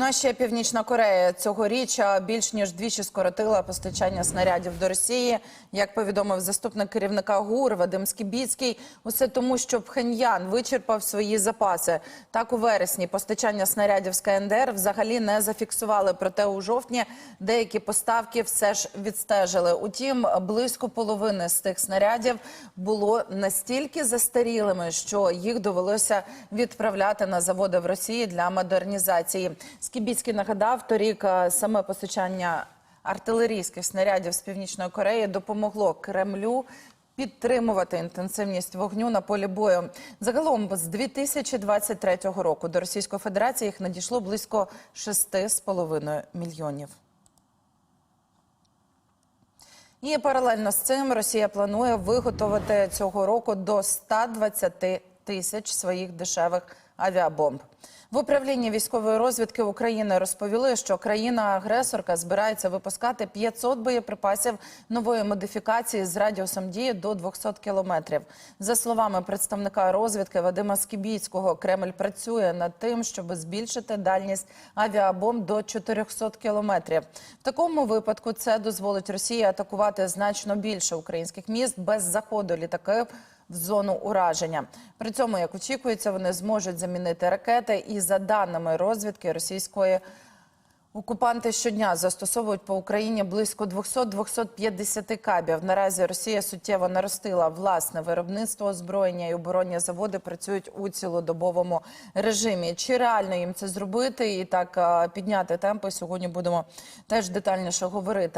Ну а ще Північна Корея цьогоріч більш ніж двічі скоротила постачання снарядів до Росії. Як повідомив заступник керівника ГУР Вадим Скібіцький, усе тому, що Пхеньян вичерпав свої запаси. Так у вересні постачання снарядів з КНДР взагалі не зафіксували. Проте у жовтні деякі поставки все ж відстежили. Утім, близько половини з тих снарядів було настільки застарілими, що їх довелося відправляти на заводи в Росії для модернізації. Скібіцький нагадав, торік е, саме постачання артилерійських снарядів з північної Кореї допомогло Кремлю. Підтримувати інтенсивність вогню на полі бою загалом з 2023 року до Російської Федерації їх надійшло близько 6,5 мільйонів. І паралельно з цим Росія планує виготовити цього року до 120 тисяч своїх дешевих авіабомб. В управлінні військової розвідки України розповіли, що країна-агресорка збирається випускати 500 боєприпасів нової модифікації з радіусом дії до 200 кілометрів. За словами представника розвідки Вадима Скібійського, Кремль працює над тим, щоб збільшити дальність авіабомб до 400 кілометрів. В такому випадку це дозволить Росії атакувати значно більше українських міст без заходу літаків в зону ураження. При цьому, як очікується, вони зможуть замінити ракети. І за даними розвідки російської окупанти щодня застосовують по Україні близько 200-250 кабів. Наразі Росія суттєво наростила власне виробництво озброєння і оборонні заводи працюють у цілодобовому режимі. Чи реально їм це зробити і так підняти темпи? Сьогодні будемо теж детальніше говорити.